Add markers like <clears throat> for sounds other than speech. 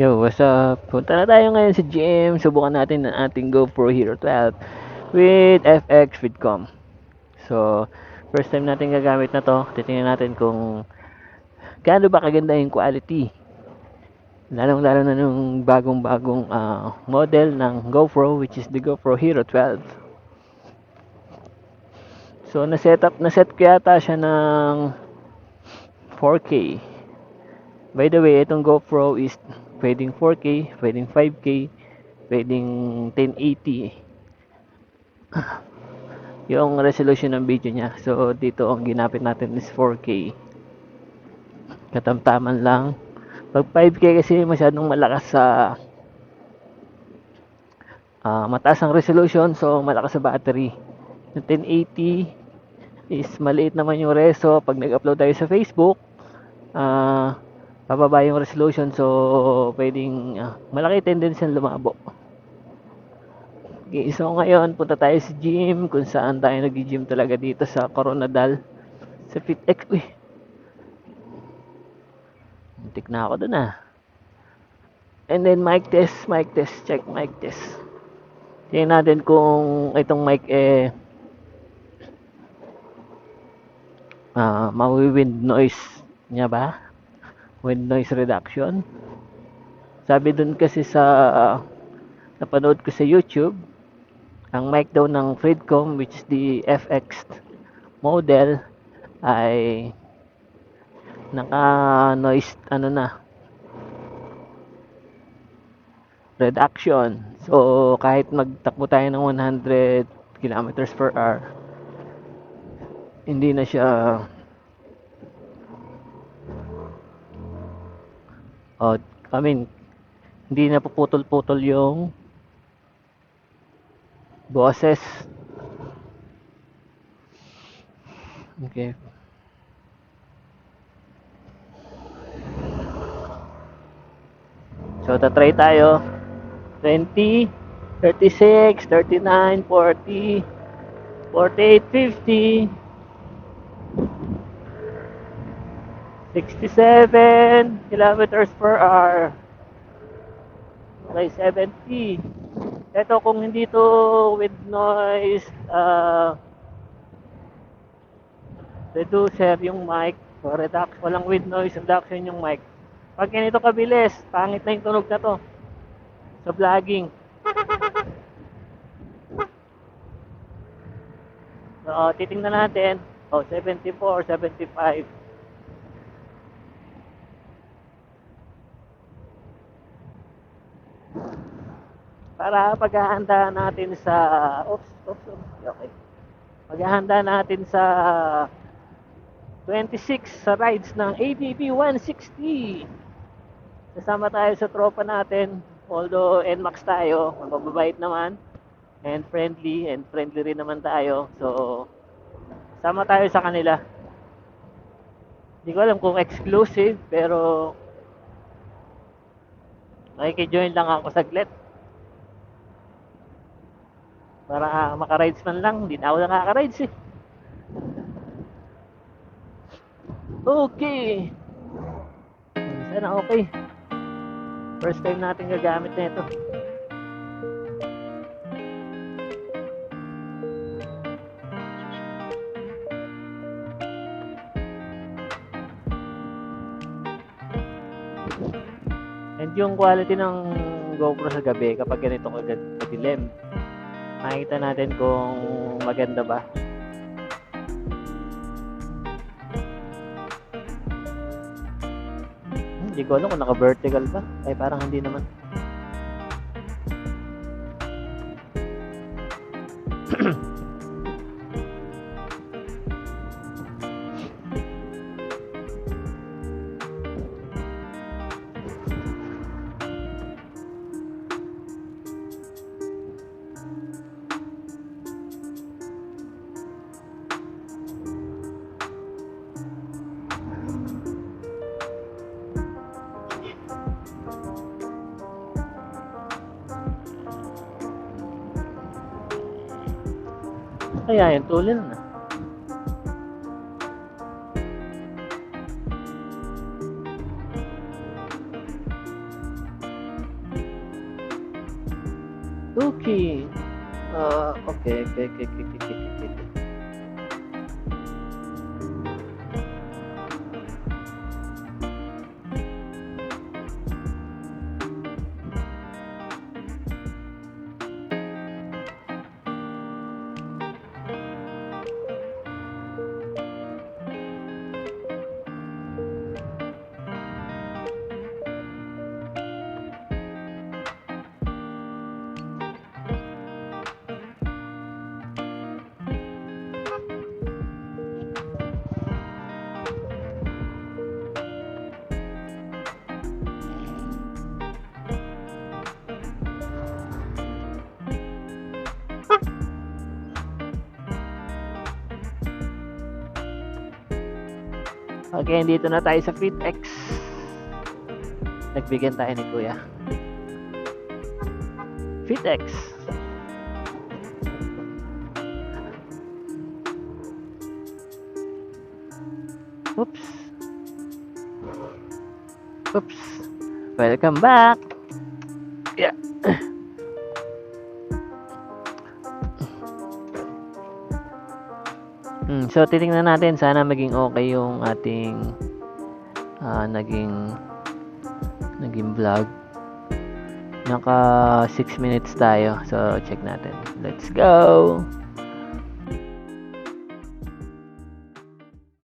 Yo, what's up? Punta na tayo ngayon sa gym. Subukan natin ang ating GoPro Hero 12 with FX Vidcom. So, first time natin gagamit na to. Titingnan natin kung gaano ba kaganda yung quality. Lalong lalo na nung bagong-bagong ah, model ng GoPro which is the GoPro Hero 12. So, na-set up, na-set ko yata siya ng 4K. By the way, itong GoPro is pwedeng 4K, pwedeng 5K, pwedeng 1080. <clears throat> Yung resolution ng video niya. So, dito ang ginapit natin is 4K. Katamtaman lang. Pag 5K kasi masyadong malakas sa ah, mataas ang resolution, so malakas sa battery. Yung 1080 is maliit naman yung reso pag nag-upload tayo sa Facebook. Ah, pababa yung resolution so pwedeng ah, malaki tendency na lumabo. Okay, so ngayon punta tayo sa gym kung saan tayo nag-gym talaga dito sa Coronadal sa FitX. Uy. Muntik na ako dun ah. And then mic test, mic test, check mic test. Tingnan natin kung itong mic eh ah mawi-wind noise niya ba? Wind noise reduction. Sabi dun kasi sa napanood ko sa YouTube, ang mic daw ng Freedcom which is the FX model ay naka noise ano na reduction. So kahit magtakbo tayo ng 100 kilometers per hour hindi na siya oh, I mean hindi na puputol-putol yung boses. Okay. So, tatry tayo. 20, 36, 39, 40, 48, 50, 67 kilometers per hour. Okay, 70. Ito kung hindi to with noise uh, reducer yung mic o reduct, walang with noise reduction yung mic. Pag ganito kabilis, pangit na yung tunog na to sa vlogging. So, titingnan natin. Oh, 74, 75. Para paghahanda natin sa oops, oops, oops, okay. Paghahanda natin sa 26 sa rides ng ABB 160. Kasama tayo sa tropa natin. Although NMAX tayo, mababait naman and friendly and friendly rin naman tayo. So sama tayo sa kanila. Hindi ko alam kung exclusive pero makikijoin lang ako saglit para maka-rides man lang. Hindi na ako nakaka-rides eh. Okay. Sana okay. First time natin gagamit na ito. And yung quality ng GoPro sa gabi kapag ganito kadilim makikita natin kung maganda ba. Hindi ko alam kung naka vertical ba. Ay parang hindi naman <clears throat> kaya yung tulin na? Okay. Uh, okay, okay, okay, okay, okay, okay, okay. Okay. dito na tayo sa FitX. Nagbigyan tayo ni Kuya. FitX. Oops. Oops. Welcome back. Hmm, so titingnan natin sana maging okay yung ating ah, naging naging vlog. Naka 6 minutes tayo. So check natin. Let's go.